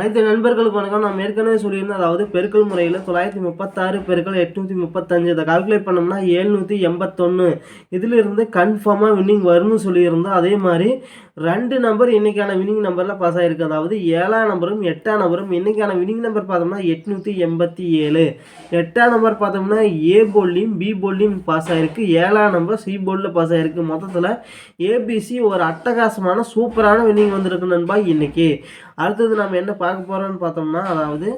அனைத்து நண்பர்களுக்கு வணக்கம். நான் ஏற்கனவே சொல்லியிருந்தேன் அதாவது பெருக்கல் முறையில் தொள்ளாயிரத்தி முப்பத்தாறு பெருக்கல் எட்நூற்றி முப்பத்தஞ்சு. இதை கால்குலேட் பண்ணோம்னா ஏழ்நூற்றி எண்பத்தொன்று இதிலிருந்து கன்ஃபார்மாக வின்னிங் வரும்னு சொல்லியிருந்தோம் அதே மாதிரி ரெண்டு நம்பர் இன்னைக்கான வின்னிங் நம்பரில் பாஸ் ஆகிருக்கு அதாவது ஏழாம் நம்பரும் எட்டாம் நம்பரும் இன்னைக்கான வினிங் நம்பர் பார்த்தோம்னா எட்நூற்றி எண்பத்தி ஏழு. எட்டாம் நம்பர் பார்த்தோம்னா ஏ போல்லையும் பி போல்லையும் பாஸ் ஆகிருக்கு ஏழாம் நம்பர் சி போர்டில் பாஸ் ஆகிருக்கு மொத்தத்தில் ஏபிசி ஒரு அட்டகாசமான சூப்பரான வின்னிங் வந்திருக்கு நண்பா இன்றைக்கி அடுத்தது நம்ம என்ன பார்க்க போகிறோம்னு பார்த்தோம்னா அதாவது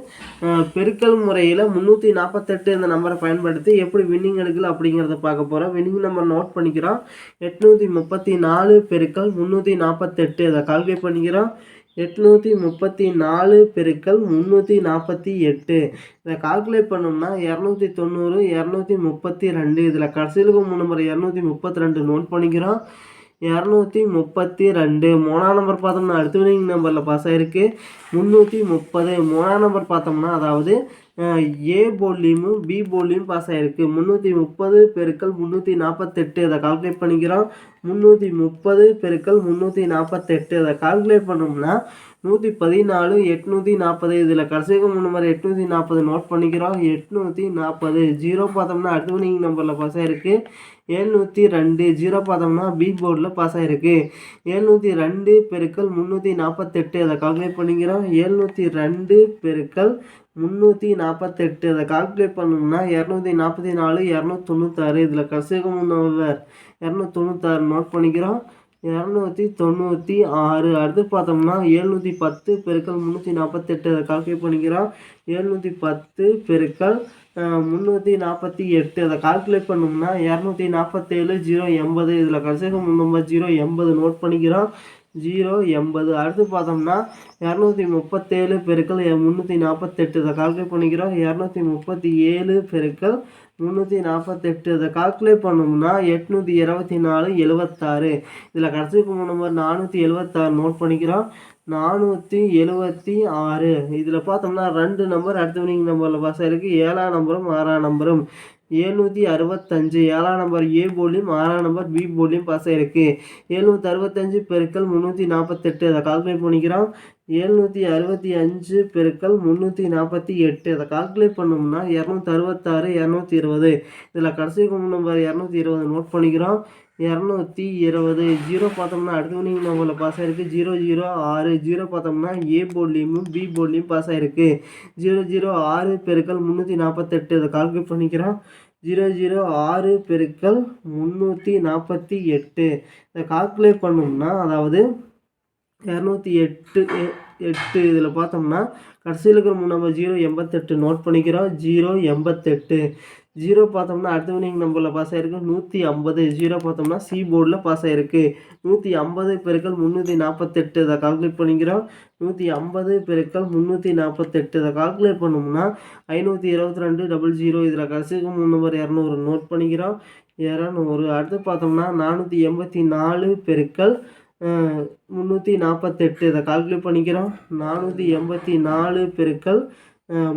பெருக்கல் முறையில் முந்நூற்றி நாற்பத்தெட்டு இந்த நம்பரை பயன்படுத்தி எப்படி வின்னிங் எடுக்கல அப்படிங்கிறத பார்க்க போகிறோம் வின்னிங் நம்பர் நோட் பண்ணிக்கிறோம். எட்நூற்றி முப்பத்தி நாலு பெருக்கல் முந்நூற்றி நாற்பத்தெட்டு இதை கால்குலேட் பண்ணிக்கிறோம். எட்நூற்றி முப்பத்தி நாலு பெருக்கல் முந்நூற்றி நாற்பத்தி எட்டு. இதை கால்குலேட் பண்ணோம்னா இரநூத்தி தொண்ணூறு இரநூத்தி முப்பத்தி ரெண்டு இதில் கடைசியில் மூணு நம்பர் இரநூத்தி முப்பத்தி ரெண்டு நோட் பண்ணிக்கிறோம். இரநூத்தி முப்பத்தி ரெண்டு மூணாம் நம்பர் பார்த்தோம்னா அடுத்த வினிங் நம்பரில் பாஸ் ஆகிருக்கு முந்நூற்றி முப்பது. மூணாம் நம்பர் பார்த்தோம்னா அதாவது ஏ போலியும் பி போலியும் பாஸ் ஆகிருக்கு முந்நூற்றி முப்பது பெருக்கள் முந்நூற்றி நாற்பத்தெட்டு இதை கால்குலேட் பண்ணிக்கிறோம். முந்நூற்றி முப்பது பெருக்கள் முந்நூற்றி நாற்பத்தெட்டு இதை கால்குலேட் பண்ணோம்னா நூற்றி பதினாலு எட்நூற்றி நாற்பது இதில் கடைசிக்கு மூணு எட்நூற்றி நாற்பது நோட் பண்ணிக்கிறோம். எட்நூற்றி நாற்பது ஜீரோ பார்த்தோம்னா அடுத்த வினிங் நம்பரில் பாஸ் ஆகிருக்கு ஏழ்நூற்றி ரெண்டு. ஜீரோ பார்த்தோம்னா பி போர்டில் பாஸ் ஆகிருக்கு ஏழ்நூற்றி ரெண்டு பெருக்கல் முந்நூற்றி நாற்பத்தெட்டு அதை கால்குலேட் பண்ணிக்கிறோம். ஏழ்நூற்றி ரெண்டு பெருக்கள் முந்நூற்றி நாற்பத்தெட்டு அதை கால்குலேட் பண்ணோம்னா இரநூத்தி நாற்பத்தி நாலு இரநூத்தி தொண்ணூத்தாறு இதில் கடைசிக்கு முன்னவர் இரநூத்தி தொண்ணூத்தாறு நோட் பண்ணிக்கிறோம். இரநூத்தி தொண்ணூற்றி ஆறு. அடுத்து பார்த்தோம்னா எழுநூற்றி பத்து பெருக்கல் முந்நூற்றி நாற்பத்தெட்டு அதை கால்குலேட் பண்ணிக்கிறோம். எழுநூற்றி பத்து பெருக்கல் முந்நூற்றி நாற்பத்தி எட்டு. அதை கால்குலேட் பண்ணோம்னா இரநூத்தி நாற்பத்தேழு ஜீரோ எண்பது. இதில் கடைசிக்கு முன்னம்பர் ஜீரோ எண்பது நோட் பண்ணிக்கிறோம். ஜீரோ எண்பது. அடுத்து பார்த்தோம்னா இரநூத்தி முப்பத்தேழு பெருக்கல் முந்நூற்றி நாற்பத்தெட்டு இதை கால்குலேட் பண்ணிக்கிறோம். இரநூத்தி முப்பத்தி ஏழு பெருக்கல் முந்நூற்றி நாற்பத்தெட்டு இதை கால்குலேட் பண்ணோம்னா எட்நூற்றி இருபத்தி நாலு எழுவத்தாறு. இதில் கடைசிக்கு போன நம்பர் நானூற்றி எழுவத்தாறு. நோட் பண்ணிக்கிறோம். நானூற்றி எழுவத்தி ஆறு. இதில் பார்த்தோம்னா ரெண்டு நம்பர் அடுத்த வினிங் நம்பரில் பாஸ் ஆகிருக்கு ஏழாம் நம்பரும் ஆறாம் நம்பரும் ஏழ்நூற்றி அறுபத்தஞ்சு. ஏழாம் நம்பர் ஏ போலியும் ஆறாம் நம்பர் பி போலியும் பாஸ் ஆகிருக்கு ஏழ்நூற்றி அறுபத்தஞ்சு பெருக்கள் முந்நூற்றி நாற்பத்தெட்டு அதை கால்குலேட் பண்ணிக்கிறோம். ஏழ்நூற்றி அறுபத்தி அஞ்சு பெருக்கள் முந்நூற்றி நாற்பத்தி எட்டு. அதை கால்குலேட் பண்ணோம்னா இரநூத்தி அறுபத்தாறு இரநூத்தி இருபது. இதில் கடைசி நம்பர் இரநூத்தி இருபது நோட் பண்ணிக்கிறோம். இரநூத்தி இருபது. ஜீரோ பார்த்தோம்னா அடுத்த நம்பரில் பாஸ் ஆகிருக்கு ஜீரோ ஜீரோ ஆறு. ஜீரோ பார்த்தோம்னா ஏ போர்ட்லேயும் பி போர்ட்லேயும் பாஸ் ஆகிருக்கு ஜீரோ ஜீரோ ஆறு பெருக்கல் முந்நூற்றி நாற்பத்தெட்டு இதை கால்குலேட் பண்ணிக்கிறோம். ஜீரோ ஜீரோ ஆறு பெருக்கல் முந்நூற்றி நாற்பத்தி எட்டு. இதை கால்குலேட் பண்ணோம்னா அதாவது இரநூத்தி எட்டு எட்டு. இதில் பார்த்தோம்னா கடைசியில் இருக்கிற மூணு நம்பர் ஜீரோ எண்பத்தெட்டு. நோட் பண்ணிக்கிறோம். ஜீரோ எண்பத்தெட்டு. ஜீரோ பார்த்தோம்னா அடுத்த வினிங் நம்பரில் பாஸ் ஆகிருக்கு நூற்றி ஐம்பது ஜீரோ பார்த்தோம்னா சி போர்டில் பாஸ் ஆகிருக்கு நூற்றி ஐம்பது பெருக்கள் முந்நூற்றி நாற்பத்தெட்டு இதை கால்குலேட் பண்ணிக்கிறோம். நூற்றி ஐம்பது பெருக்கள் முந்நூற்றி நாற்பத்தெட்டு இதை கால்குலேட் பண்ணோம்னா ஐநூற்றி இருபத்தி ரெண்டு டபுள் ஜீரோ இதில் கடைசிக்கு மூணு நம்பர் இரநூறு நோட் பண்ணிக்கிறோம். இரநூறு. அடுத்து பார்த்தோம்னா நானூற்றி எண்பத்தி நாலு பெருக்கள் முந்நூற்றி நாற்பத்தெட்டு இதை கால்குலேட் பண்ணிக்கிறோம். நானூற்றி எண்பத்தி நாலு பெருக்கள்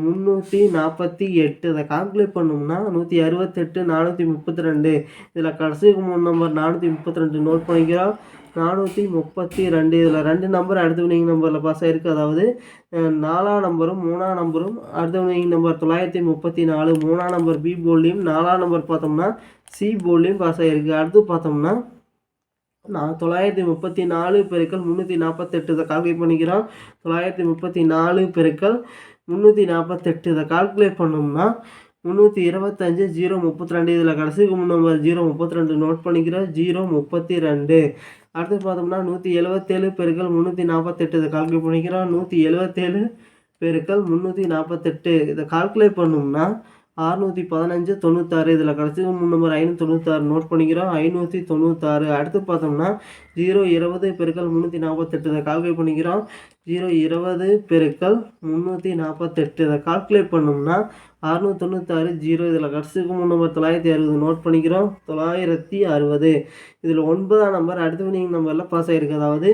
முந்நூற்றி நாற்பத்தி எட்டு. இதை கால்குலேட் பண்ணோம்னா நூற்றி அறுபத்தெட்டு நானூற்றி முப்பத்தி ரெண்டு. இதில் கடைசிக்கு மூணு நம்பர் நானூற்றி முப்பத்தி ரெண்டு நோட் பண்ணிக்கிறோம். நானூற்றி முப்பத்தி ரெண்டு. இதில் ரெண்டு நம்பர் அடுத்த வினிங் நம்பரில் பாஸ் ஆகிருக்கு அதாவது நாலாம் நம்பரும் மூணாம் நம்பரும் அடுத்த வினிங் நம்பர் தொள்ளாயிரத்தி முப்பத்தி நாலு மூணாம் நம்பர் பி போல்லையும் நாலாம் நம்பர் பார்த்தோம்னா சி போல்லையும் பாஸ் ஆகிருக்கு அடுத்து பார்த்தோம்னா நான் தொள்ளாயிரத்தி முப்பத்தி நாலு பெருக்கள் முந்நூற்றி நாற்பத்தெட்டு இதை கால்குலேட் பண்ணிக்கிறோம். தொள்ளாயிரத்தி முப்பத்தி நாலு பெருக்கள் முந்நூற்றி நாற்பத்தெட்டு இதை கால்குலேட் பண்ணோம்னா முந்நூற்றி இருபத்தஞ்சு ஜீரோ முப்பத்தி ரெண்டு. இதில் கடைசிக்கு முன் நம்பர் ஜீரோ முப்பத்தி ரெண்டு. நோட் பண்ணிக்கிறோம் ஜீரோ முப்பத்தி ரெண்டு. அடுத்து பார்த்தோம்னா நூற்றி எழுபத்தேழு பெருக்கள் முந்நூற்றி நாற்பத்தெட்டு இதை கால்குலேட் பண்ணிக்கிறோம். நூற்றி எழுபத்தேழு பெருக்கள் முந்நூற்றி நாற்பத்தெட்டு இதை கால்குலேட் பண்ணோம்னா அறுநூற்றி பதினஞ்சு தொண்ணூத்தாறு. இதில் கடைசி மூணு நம்பர் ஐநூற்றி தொண்ணூத்தாறு நோட் பண்ணிக்கிறோம். ஐநூற்றி தொண்ணூத்தாறு. அடுத்து பார்த்தோம்னா ஜீரோ இருபது பெருக்கல் முந்நூற்றி நாற்பத்தெட்டு இதை கால்குலேட் பண்ணிக்கிறோம். ஜீரோ இருபது பெருக்கள் முந்நூற்றி நாற்பத்தெட்டு இதை கால்குலேட் பண்ணோம்னா அறுநூத்தி தொண்ணூத்தாறு ஜீரோ இதில் கடைசிக்கு மூணு நம்பர் தொள்ளாயிரத்தி அறுபது நோட் பண்ணிக்கிறோம். தொள்ளாயிரத்தி அறுபது. இதில் ஒன்பதாம் நம்பர் அடுத்த வினிங் நம்பரில் பாஸ் ஆகிருக்கு அதாவது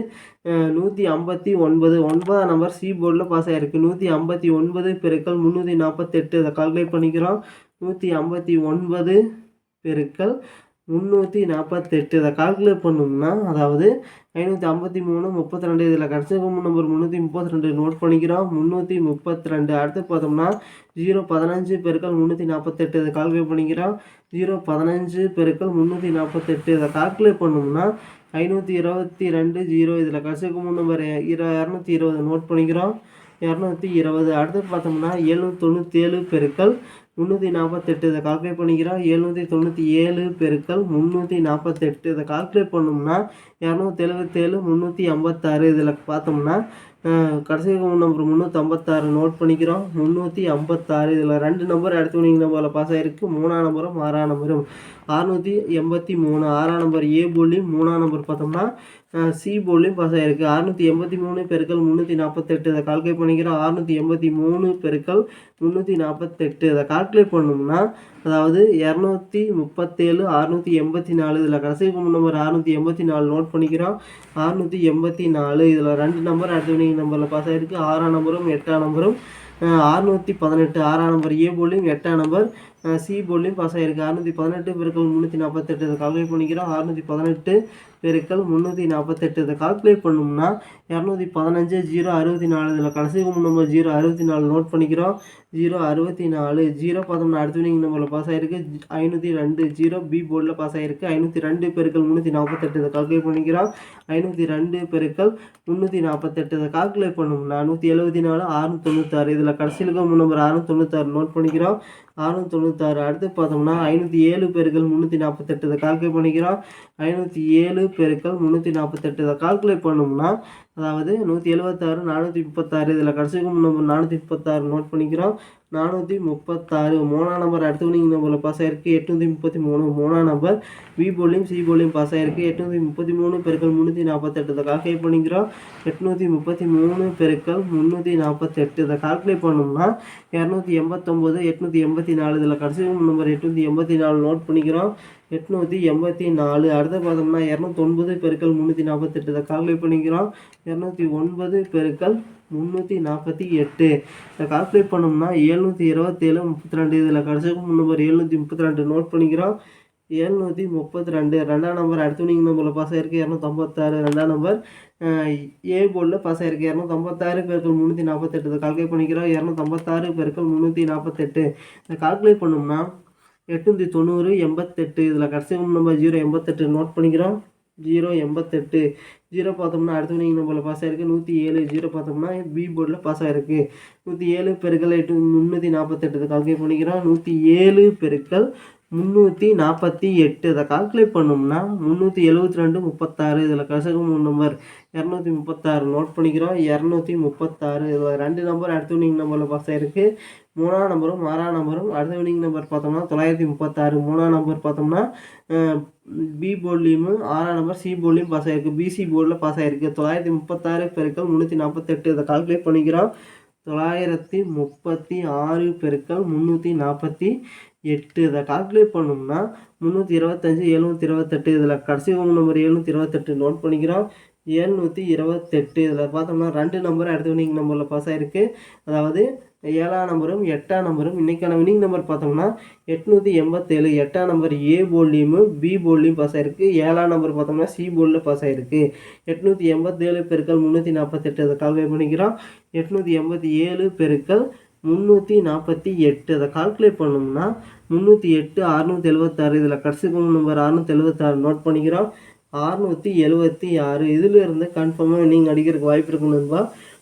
நூற்றி ஐம்பத்தி ஒன்பது. ஒன்பதாம் நம்பர் சி போர்டில் பாஸ் ஆகிருக்கு நூற்றி ஐம்பத்தி ஒன்பது பெருக்கள் முந்நூற்றி நாற்பத்தெட்டு. இதை கால்குலேட் பண்ணிக்கிறோம். நூற்றி ஐம்பத்தி ஒன்பது பெருக்கள் முந்நூற்றி நாற்பத்தெட்டு இதை கால்குலேட் பண்ணோம்னா அதாவது ஐநூற்றி ஐம்பத்தி மூணு முப்பத்தி ரெண்டு இதில் கடைசி நம்பர் முந்நூற்றி முப்பத்தி ரெண்டு நோட் பண்ணிக்கிறோம். முந்நூற்றி முப்பத்தி ரெண்டு அடுத்து பார்த்தோம்னா ஜீரோ பதினஞ்சு பெருக்கள் முந்நூற்றி நாற்பத்தெட்டு இதை கால்குலேட் பண்ணிக்கிறோம். ஜீரோ பதினஞ்சு பெருக்கள் முந்நூற்றி நாற்பத்தெட்டு இதை கால்குலேட் பண்ணோம்னா ஐநூற்றி இருபத்தி ரெண்டு ஜீரோ இதில் கடைசி நம்பர் இர இரநூத்தி இருபது நோட் பண்ணிக்கிறோம். இரநூத்தி இருபது. அடுத்து பார்த்தோம்னா எழுநூற்றி தொண்ணூற்றி ஏழு பெருக்கள் முந்நூற்றி நாற்பத்தெட்டு. இதை கால்குலேட் பண்ணிக்கிறோம் எழுநூற்றி தொண்ணூற்றி ஏழு பெருக்கள் முந்நூற்றி நாற்பத்தெட்டு. இதை கால்குலேட் பண்ணோம்னா இரநூத்தி எழுபத்தேழு முந்நூற்றி ஐம்பத்தாறு. இதில் பார்த்தோம்னா கடைசி நம்பர் முந்நூற்றி ஐம்பத்தாறு நோட் பண்ணிக்கிறோம். முந்நூற்றி ஐம்பத்தாறு. இதில் ரெண்டு நம்பர் அடுத்து நீங்கள் நம்பரில் பாஸ் ஆகிருக்கு மூணாம் நம்பரும் ஆறாம் நம்பரும் அறுநூற்றி எண்பத்தி மூணு. ஆறாம் நம்பர் ஏ புள்ளி மூணாம் நம்பர் பார்த்தோம்னா சி போலியும் பாஸ் ஆகிருக்கு அறுநூற்றி எண்பத்தி மூணு பெருக்கள் முந்நூற்றி நாற்பத்தெட்டு இதை கால்குலேட் பண்ணிக்கிறோம். அறுநூற்றி எண்பத்தி மூணு பெருக்கள் முந்நூற்றி நாற்பத்தெட்டு இதை கால்குலேட் பண்ணோம்னா அதாவது இரநூத்தி முப்பத்தேழு அறுநூற்றி எண்பத்தி நாலு. இதில் கடைசி நம்பர் அறுநூற்றி எண்பத்தி நாலு நோட் பண்ணிக்கிறோம். அறுநூற்றி எண்பத்தி நாலு. இதில் ரெண்டு நம்பர் அடுத்த வினிங் நம்பரில் பாஸ் ஆகிருக்கு ஆறாம் நம்பரும் எட்டாம் நம்பரும் அறுநூற்றி பதினெட்டு. ஆறாம் நம்பர் ஏ போலியும் எட்டாம் நம்பர் சி போர்ட்லேயும் பாஸ் ஆகிருக்கு அறுநூற்றி பதினெட்டு பெருக்கள் முந்நூற்றி நாற்பத்தெட்டு இதை கால்குலேட் பண்ணிக்கிறோம். அறுநூற்றி பதினெட்டு பெருக்கள் முந்நூற்றி நாற்பத்தெட்டு இதை கால்குலேட் பண்ணோம்னா இரநூத்தி பதினஞ்சு ஜீரோ அறுபத்தி நாலு இதில் கடைசி நம்பர் ஜீரோ அறுபத்தி நாலு நோட் பண்ணிக்கிறோம். ஜீரோ அறுபத்தி நாலு ஜீரோ பார்த்தோம்னா அடுத்த வினிங் நம்பரில் பாஸ் ஆகிருக்கு ஐநூற்றி ரெண்டு ஜீரோ பி போர்டில் பாஸ் ஆகிருக்கு ஐநூற்றி ரெண்டு பெருக்கள் முந்நூற்றி நாற்பத்தெட்டு இதை கால்குலேட் பண்ணிக்கிறோம். ஐநூற்றி ரெண்டு பெருக்கள் முந்நூற்றி நாற்பத்தெட்டு இதை கால்குலேட் பண்ணோம்னா நூற்றி எழுபத்தி நாலு ஆறுநூற்றி தொண்ணூத்தாறு இதில் கடைசியில் நம்பர் அறுநூற்றி தொண்ணூத்தாறு நோட் பண்ணிக்கிறோம். அறுநூற்றி தொண்ணூத்தாறு அடுத்து பார்த்தோம்னா ஐநூற்றி ஏழு பெருக்கள் முந்நூற்றி நாற்பத்தெட்டு இதை கால்குலேட் பண்ணிக்கிறோம். ஐநூற்றி ஏழு பெருக்கள் முந்நூற்றி நாற்பத்தெட்டு இதை கால்குலேட் பண்ணோம்னா அதாவது நூற்றி எழுபத்தாறு நானூற்றி முப்பத்தாறு இதில் கடைசிக்கும் நம்பர் நானூற்றி முப்பத்தாறு நோட் பண்ணிக்கிறோம். நானூற்றி முப்பத்தாறு. மூணாம் நம்பர் அடுத்த நம்பரில் பாஸ் ஆயிருக்கு எட்நூற்றி முப்பத்தி மூணு. மூணாம் நம்பர் பி போலியும் சி போலியும் பாஸ் ஆயிருக்கு எட்நூற்றி முப்பத்தி மூணு. பெருக்கள் முந்நூற்றி நாற்பத்தெட்டு இதை கால்குலேட் பண்ணிக்கிறோம். எட்நூற்றி முப்பத்தி மூணு பெருக்கள் முந்நூற்றி நாற்பத்தெட்டு இதை கால்குலேட் பண்ணோம்னா இரநூத்தி எண்பத்தொம்போது எட்நூற்றி எண்பத்தி நாலு. இதில் கடைசி நம்பர் எட்நூற்றி எண்பத்தி நாலு நோட் பண்ணிக்கிறோம். எட்நூற்றி எண்பத்தி நாலு. அடுத்து பார்த்தோம்னா இரநூத்தொன்பது பெருக்கள் முந்நூற்றி நாற்பத்தெட்டு இதை கால்குலேட் பண்ணிக்கிறோம். இரநூத்தி ஒன்பது பெருக்கள் முந்நூற்றி நாற்பத்தி எட்டு. இதை கால்குலேட் பண்ணோம்னா எழுநூற்றி இருபத்தேழு முப்பத்தி ரெண்டு இதில் கடைசிக்கும் நம்பர் எழுநூற்றி முப்பத்தி ரெண்டு நோட் பண்ணிக்கிறோம். எழுநூற்றி முப்பத்தி ரெண்டு ரெண்டாம் நம்பர் அடுத்த வினிங் நம்பரில் பாஸ் இரநூத்தம்பத்தாறு. ரெண்டாம் நம்பர் ஏ போர்டில் பாஸ் ஆகிருக்கு இரநூத்தம்பத்தாறு பெருக்கள் முந்நூற்றி நாற்பத்தெட்டு இதை கால்குலேட் பண்ணிக்கிறோம். இரநூத்தம்பத்தாறு பெருக்கள் முந்நூற்றி நாற்பத்தெட்டு இதை கால்குலேட் பண்ணோம்னா எட்நூற்றி தொண்ணூறு எண்பத்தெட்டு. இதில் கடைசி நம்பர் ஜீரோ எண்பத்தெட்டு நோட் பண்ணிக்கிறோம். ஜீரோ எண்பத்தெட்டு. ஜீரோ பார்த்தோம்னா அடுத்த நீங்கள் நம்மள பாஸ் ஆகிருக்கு நூற்றி ஏழு ஜீரோ பார்த்தோம்னா பி போர்டில் பாஸ் ஆகிருக்கு நூற்றி ஏழு பெருக்கள் எட்டு முந்நூற்றி நாற்பத்தெட்டு கால்குலேட் பண்ணிக்கிறோம். நூற்றி ஏழு பெருக்கள் முந்நூற்றி நாற்பத்தி எட்டு இதை கால்குலேட் பண்ணோம்னா முந்நூற்றி எழுபத்தி ரெண்டு முப்பத்தாறு இதில் கசகம் நம்பர் இரநூத்தி முப்பத்தாறு நோட் பண்ணிக்கிறோம். இரநூத்தி முப்பத்தாறு இதில் ரெண்டு நம்பர் அடுத்த வினிங் நம்பரில் பாஸ் ஆகிருக்கு மூணாம் நம்பரும் ஆறாம் நம்பரும் அடுத்த வினிங் நம்பர் பார்த்தோம்னா தொள்ளாயிரத்தி முப்பத்தாறு. மூணாம் நம்பர் பார்த்தோம்னா பி போர்ட்லேயும் ஆறாம் நம்பர் சி போர்ட்லேயும் பாஸ் ஆகிருக்கு பிசி போர்டில் பாஸ் ஆகிருக்கு தொள்ளாயிரத்தி முப்பத்தாறு பெருக்கள் முந்நூற்றி நாற்பத்தெட்டு இதை கால்குலேட் பண்ணிக்கிறோம். தொள்ளாயிரத்தி முப்பத்தி ஆறு பெருக்கள் முந்நூற்றி நாற்பத்தி எட்டு. இதை கால்குலேட் பண்ணோம்னா முந்நூற்றி இருபத்தஞ்சி எழுநூற்றி இருபத்தெட்டு. இதில் கடைசி நம்பர் எழுநூற்றி இருபத்தெட்டு நோட் பண்ணிக்கிறோம். எழுநூற்றி இருபத்தெட்டு. இதில் பார்த்தோம்னா ரெண்டு நம்பர் அடுத்த வினிங் நம்பரில் பாஸ் ஆகிருக்கு அதாவது ஏழாம் நம்பரும் எட்டாம் நம்பரும். இன்றைக்கான வினிங் நம்பர் பார்த்தோம்னா எட்நூற்றி எண்பத்தேழு. எட்டாம் நம்பர் ஏ போல்லையும் பி போல்லையும் பாஸ் ஆகிருக்கு ஏழாம் நம்பர் பார்த்தோம்னா சி போர்டில் பாஸ் ஆகிருக்கு எட்நூற்றி எண்பத்தேழு பெருக்கள் முந்நூற்றி நாற்பத்தெட்டு அதை கால்குலேட் பண்ணிக்கிறோம். எட்நூற்றி எண்பத்தி ஏழு பெருக்கள் முந்நூற்றி நாற்பத்தி எட்டு அதை கால்குலேட் பண்ணோம்னா முந்நூற்றி எட்டு அறுநூற்றி எழுபத்தாறு இதில் கடைசி நம்பர் அறுநூற்றி எழுபத்தாறு நோட் பண்ணிக்கிறோம். அறுநூற்றி எழுபத்தி ஆறு. இதிலிருந்து கன்ஃபார்மாக நீங்கள் அடிக்கிறதுக்கு வாய்ப்பு இருக்கு